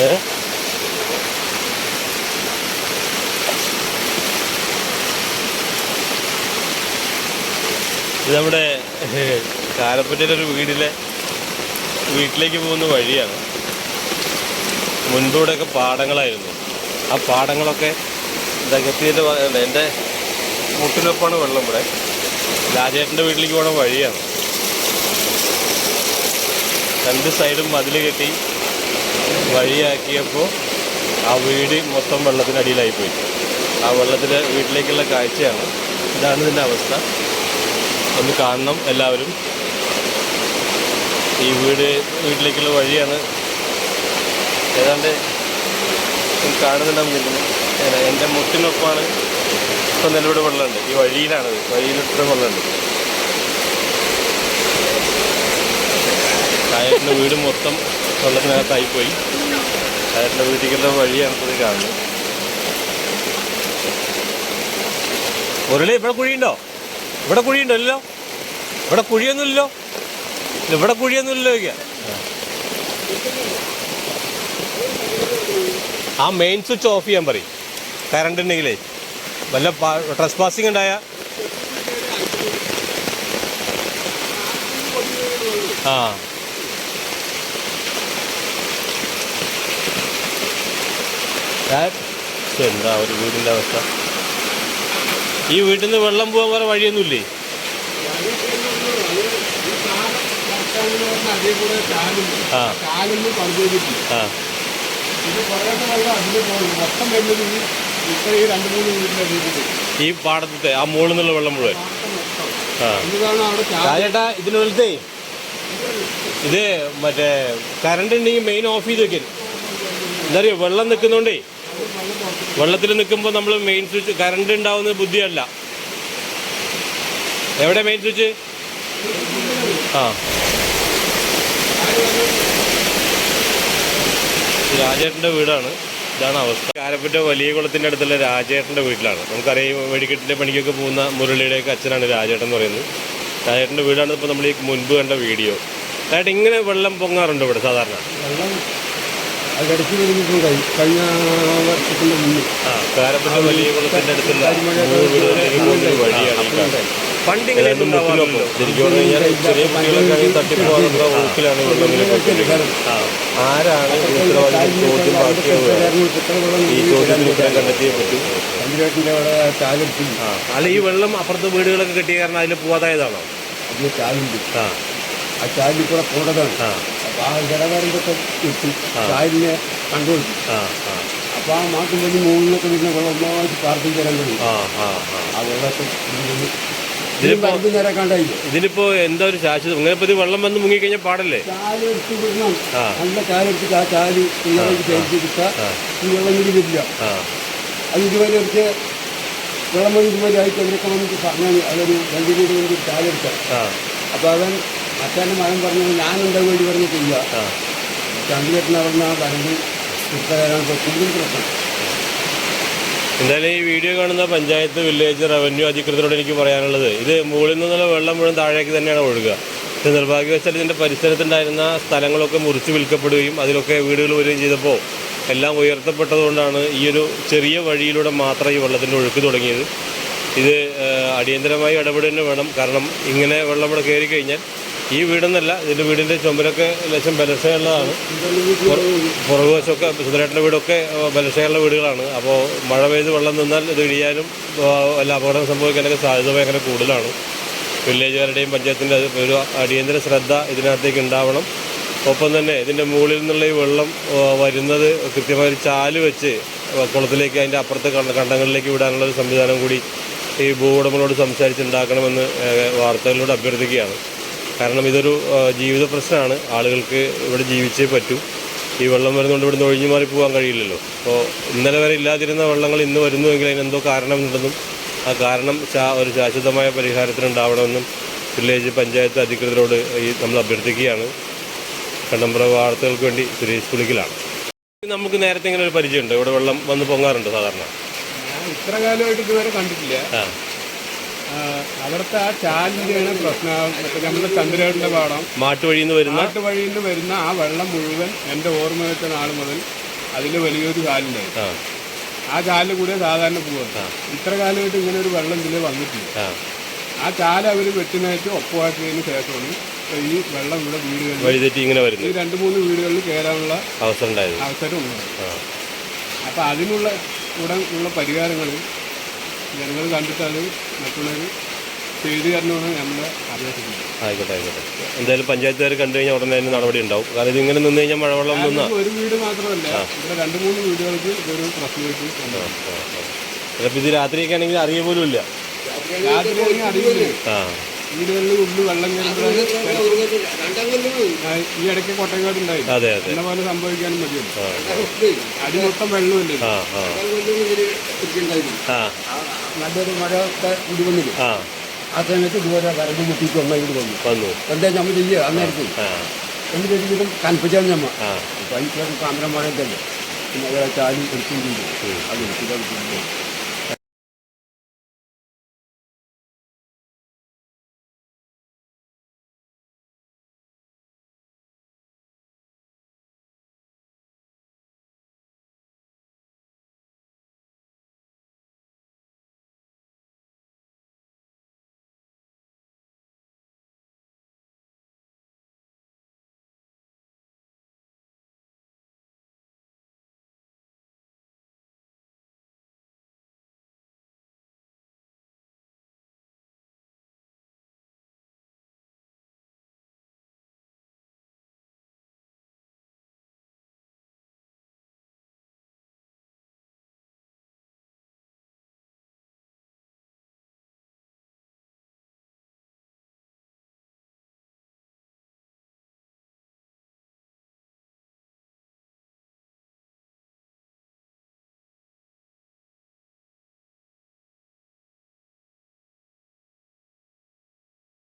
ഇത് നമ്മുടെ കാലപ്പറ്റയിലെ ഒരു വീടിലെ വീട്ടിലേക്ക് പോകുന്ന വഴിയാണ്. മുൻപൂടെയൊക്കെ പാടങ്ങളായിരുന്നു. ആ പാടങ്ങളൊക്കെ ദഗത്തിന്റെ എന്റെ മുട്ടിലൊപ്പാണ് വെള്ളം ഇവിടെ. രാജേട്ടന്റെ വീട്ടിലേക്ക് പോകണ വഴിയാണ്. രണ്ട് സൈഡും മതിൽ കെട്ടി വഴിയാക്കിയപ്പോൾ ആ വീട് മൊത്തം വെള്ളത്തിനടിയിലായിപ്പോയി ആ വെള്ളത്തിൽ വീട്ടിലേക്കുള്ള കാഴ്ചയാണ്. ഇതാണ് ഇതിന്റെ അവസ്ഥ. ഒന്ന് കാണണം എല്ലാവരും. ഈ വീട് വീട്ടിലേക്കുള്ള വഴിയാണ്. ഏതാണ്ട് കാണുന്നുണ്ടാകും എന്റെ മുട്ടിനൊപ്പമാണ് ഇപ്പം നിലവിടെ വെള്ളമുണ്ട്. ഈ വഴിയിലാണത്. വഴിയിലിട്ട് വെള്ളമുണ്ട്. കായറ്റിന്റെ വീട് മൊത്തം വെള്ളത്തിനകത്തായിപ്പോയി. ചേട്ടന്റെ വീട്ടിലേക്കുള്ള വഴിയാണ് ഇപ്പോൾ കാണുന്നത്. മുരളി ഇവിടെ കുഴിയുണ്ടോ? ഇവിടെ കുഴിയുണ്ടോ? ഇല്ലല്ലോ. ഇവിടെ കുഴിയൊന്നുമില്ലല്ലോ ഇവിടെ കുഴിയൊന്നുമില്ലല്ലോ ചോദിക്കുക ആ മെയിൻ സ്വിച്ച് ഓഫ് ചെയ്യാൻ പറയും. കറണ്ട് ഉണ്ടെങ്കിലേ. വല്ല ട്രസ് പാസിങ് ഉണ്ടായ. ആ. എന്താ ഒരു വീടിന്റെ അവസ്ഥ? ഈ വീട്ടിൽ നിന്ന് വെള്ളം പോകാൻ വേറെ വഴിയൊന്നുമില്ലേ? ഈ പാടത്തെ ആ മുകളിൽ നിന്നുള്ള വെള്ളം മുഴുവൻ. ആ. ഇതാണ് അവിടെ ചാ- രാജേട്ടാ ഇതിനുള്ളിലത്തെ ഇത് മറ്റേ കറണ്ട് ഉണ്ടെങ്കിൽ മെയിൻ ഓഫ് ചെയ്ത് വെക്കൽ എന്താ പറയുക വെള്ളം നിൽക്കുന്നോണ്ടേ വെള്ളത്തിൽ നിൽക്കുമ്പോൾ നമ്മൾ മെയിൻ സ്വിച്ച് കറണ്ട് ഉണ്ടാവുന്നത് ബുദ്ധിയല്ല. എവിടെ മെയിൻ സ്വിച്ച് ആ. രാജേട്ടന്റെ വീടാണ്. ഇതാണ് അവസ്ഥ. കാരപ്പറ്റ വലിയ കുളത്തിന്റെ അടുത്തുള്ള രാജേട്ടന്റെ വീട്ടിലാണ്. നമുക്കറിയാം വെടിക്കെട്ടിന്റെ പണിക്കൊക്കെ പോകുന്ന മുരളിയുടെയൊക്കെ അച്ഛനാണ് രാജേട്ടൻ എന്ന് പറയുന്നത്. രാജേട്ടന്റെ വീടാണ് ഇപ്പോൾ നമ്മൾ ഈ മുൻപ് കണ്ട വീഡിയോ. രാജേട്ടൻ ഇങ്ങനെ വെള്ളം പൊങ്ങാറുണ്ട് ഇവിടെ സാധാരണ? വെള്ളം അതിടയ്ക്ക് വരുന്നിട്ടുണ്ടായി കഴിഞ്ഞ വർഷത്തിന്റെ മുന്നിൽ ആ കാരപ്പറ്റ വലിയ കുളത്തിന്റെ അടുത്തുള്ള മൂന്ന് വഴിയാണ് ഈ പണ്ട് ഇങ്ങനെ ഉണ്ടാവാറില്ലല്ലോ ശരിക്കും പറഞ്ഞു കഴിഞ്ഞാൽ ചെറിയ കുട്ടികളൊക്കെ ആണെങ്കിൽ തട്ടിപ്പോകാനുള്ള ഒഴുക്കിലാണ് വെള്ളം ഇങ്ങനെ പോയിക്കൊണ്ടിരിക്കുന്നത് ആ. ആരാണ് ഉത്തരവാദിത്വം ചോദ്യം ബാക്കിയാവുക ഈ ചോദ്യത്തിന് ഉത്തരം കണ്ടെത്തിയേ പറ്റൂ. ചന്ദ്രേട്ടന്റെ അവിടെ ചാലെത്തി ആ അല്ല ഈ വെള്ളം അപ്പുറത്തെ വീടുകളൊക്കെ കെട്ടിയ കാരണം അതിൽ പോവാതായതാണോ? ആ. ആ ചാലിൽ കൂടെ പോണതാണ്. ആ അപ്പൊ ആ. ജലകാരന്തൊക്കെ എത്തി ആ. ചാലിനെ കണ്ടുപിടിച്ചു ആ മാട്ടും വലിയ മുകളിലൊക്കെ വരുന്ന വെള്ളം ഒന്നായിട്ട് പാർട്ടി തരാൻ കഴിയും. ആ വെള്ളമൊക്കെ നേരം കണ്ടായില്ല ഇതിനിപ്പോ എന്താ ഒരു ശാശ്വതം ഇങ്ങനെ ഇപ്പൊ വെള്ളം വന്ന് മുങ്ങിക്കഴിഞ്ഞാൽ പാടല്ലേ? ചാൽ എടുത്ത് വിടണം. നല്ല ചാലെടുത്തിട്ട് ആ ചാൽ. ഈ വെള്ളം കൂടി വരില്ല. അത് ഇതുവരെ എടുത്ത് വെള്ളം ഇതുവരെ ആയിട്ട് അവരൊക്കെ വന്നിട്ട് പറഞ്ഞാൽ അതൊരു രണ്ടു വീട് ചാലെടുത്ത ആ. അപ്പോൾ അവൻ അച്ഛന്റെ മകൻ പറഞ്ഞു ഞാൻ എന്താ വേണ്ടി പറഞ്ഞ് ചെയ്യുക? ചന്ദ്രേട്ടൻ അവിടെ ആ കരണ്ട് ഇത്രയാണ് കൂടുതൽ പ്രശ്നം. എന്തായാലും ഈ വീഡിയോ കാണുന്ന പഞ്ചായത്ത് വില്ലേജ് റവന്യൂ അധികൃതരോട് എനിക്ക് പറയാനുള്ളത് ഇത് മുകളിൽ നിന്നുള്ള വെള്ളം മുഴുവൻ താഴേക്ക് തന്നെയാണ് ഒഴുകുക. പക്ഷേ നിർഭാഗ്യവശാൽ ഇതിന്റെ പരിസരത്തുണ്ടായിരുന്ന സ്ഥലങ്ങളൊക്കെ മുറിച്ച് വിൽക്കപ്പെടുകയും അതിലൊക്കെ വീടുകൾ വരികയും ചെയ്തപ്പോൾ എല്ലാം ഉയർത്തപ്പെട്ടതുകൊണ്ടാണ് ഈ ഒരു ചെറിയ വഴിയിലൂടെ മാത്രം ഈ വെള്ളത്തിന്റെ ഒഴുക്ക് തുടങ്ങിയത്. ഇത് അടിയന്തരമായി ഇടപെടുക വേണം. കാരണം ഇങ്ങനെ വെള്ളം ഇവിടെ കയറി കഴിഞ്ഞാൽ ഈ വീടെന്നല്ല ഇതിന്റെ വീടിന്റെ ചുമരൊക്കെ ലക്ഷം ബലസയുള്ളതാണ് പുറകുവശമൊക്കെ സുന്ദരേട്ടന്റെ വീടൊക്കെ ബലശയുള്ള വീടുകളാണ്. അപ്പോൾ മഴ പെയ്ത് വെള്ളം നിന്നാൽ ഇത് ഇടിയാനും വല്ല അപകടം സംഭവിക്കാനൊക്കെ സാധ്യത ഭയങ്കര കൂടുതലാണ്. വില്ലേജുകാരുടെയും പഞ്ചായത്തിന്റെ ഒരു അടിയന്തര ശ്രദ്ധ ഇതിനകത്തേക്ക് ഉണ്ടാവണം. ഒപ്പം തന്നെ ഇതിന്റെ മുകളിൽ നിന്നുള്ള ഈ വെള്ളം വരുന്നത് കൃത്യമായി ഒരു ചാൽ വെച്ച് കുളത്തിലേക്ക് അതിന്റെ അപ്പുറത്തെ കണ്ട- കണ്ടങ്ങളിലേക്ക് വിടാനുള്ള ഒരു സംവിധാനം കൂടി ഈ ഭൂവുടമകളോട് സംസാരിച്ചുണ്ടാക്കണമെന്ന് വാർത്തകളിലൂടെ അഭ്യർത്ഥിക്കുകയാണ്. കാരണം ഇതൊരു ജീവിത പ്രശ്നമാണ്. ആളുകൾക്ക് ഇവിടെ ജീവിച്ചേ പറ്റൂ. ഈ വെള്ളം വരുന്നതുകൊണ്ട് ഇവിടുന്ന് ഒഴിഞ്ഞു മാറി പോകാൻ കഴിയില്ലല്ലോ. അപ്പോൾ ഇന്നലെ വരെ ഇല്ലാതിരുന്ന വെള്ളങ്ങൾ ഇന്ന് വരുന്നുവെങ്കിൽ അതിനെന്തോ കാരണമുണ്ടെന്നും ആ കാരണം ഒരു ശാശ്വതമായ പരിഹാരത്തിനുണ്ടാവണമെന്നും വില്ലേജ് പഞ്ചായത്ത് അധികൃതരോട് ഈ നമ്മൾ അഭ്യർത്ഥിക്കുകയാണ്. കണ്ടംപുറ വാർത്തകൾക്ക് വേണ്ടി സുരേഷ് പുളിക്കലാണ്. നമുക്ക് നേരത്തെ ഇങ്ങനെ ഒരു പരിചയമുണ്ട്. ഇവിടെ വെള്ളം വന്ന് പൊങ്ങാറുണ്ട് സാധാരണ? ഇത്ര കാലമായിട്ട് ഇതുവരെ കണ്ടിട്ടില്ല. അവിടുത്തെ ആ ചാലിന്റെയാണ് പ്രശ്നം. നമ്മുടെ ചന്ദ്രേട്ടന്റെ പാടം. മാട്ടുവഴിയിൽ നിന്ന് വരുന്ന നാട്ടുവഴിയിൽ നിന്ന് വരുന്ന ആ വെള്ളം മുഴുവൻ എന്റെ ഓർമ്മ വെച്ച നാൾ മുതൽ അതിൽ വലിയൊരു ചാലുണ്ട് ആ. ചാലിൽ കൂടെ സാധാരണ പോവുക ഇത്ര കാലമായിട്ട് ഇങ്ങനെ ഒരു വെള്ളം ഇതിൽ വന്നിട്ടില്ല. ആ. ചാല അവർ വെട്ടിനയച്ച് ഒപ്പമാക്കിയതിന് ശേഷമാണ് ഈ വെള്ളം ഇവിടെ വീടുകളിൽ വഴിതെറ്റി ഇങ്ങനെ ഈ രണ്ട് മൂന്ന് വീടുകളിൽ കയറാനുള്ള അവസരം അവസരമുണ്ട് അവസരം ഉണ്ട്. അതിനുള്ള ഉടൻ ഉള്ള പരിഹാരങ്ങൾ ജനങ്ങൾ കണ്ടിട്ട് അത് മറ്റുള്ളവർ ചെയ്തു തരണമെന്ന് നമ്മൾ അപേക്ഷിക്കുന്നത് ആയിക്കോട്ടെ ആയിക്കോട്ടെ. എന്തായാലും പഞ്ചായത്തുകാർ കണ്ടു കഴിഞ്ഞാൽ ഉടനെ തന്നെ നടപടി ഉണ്ടാവും. കാരണം ഇത് ഇങ്ങനെ നിന്ന് കഴിഞ്ഞാൽ മഴവെള്ളം നിന്നാ. ഒരു വീട് മാത്രമല്ല ഇവിടെ രണ്ട് മൂന്ന് വീടുകൾക്ക് ഇതൊരു പ്രശ്നമായിട്ട് ഇത് രാത്രിയൊക്കെ ആണെങ്കിൽ അറിയ പോലും ഇല്ല രാത്രി അറിയില്ല. ആ. വീടുകളിൽ ഉള്ളിൽ വെള്ളം കയറുമ്പോഴാണ് ഈ ഇടയ്ക്ക് കൊട്ടക്കാട് ഉണ്ടായില്ല അതെ അതെ. എന്ന പോലെ സംഭവിക്കാനും മതിയല്ലോ അടി മൊത്തം വെള്ളമില്ല നല്ലൊരു മഴ ഒക്കെ ഇത് വന്നില്ല? ആ. ആ സമയത്ത് ഇതുപോലെ കറണ്ട് മുട്ടിയിട്ട് ഒന്നായി വന്നു. വന്നു. എന്താ നമ്മൾ ചെയ്യുക അന്നേരത്തിൽ എന്നിട്ട് ഒരിക്കലും കനപ്പിച്ചാണ് നമ്മ ആ. പൈസ കാമറ മഴയത്തല്ലേ? പിന്നെ അയാളെ ചാലി എടുക്കുകയും ചെയ്തു. അത് എടുത്തിട്ട്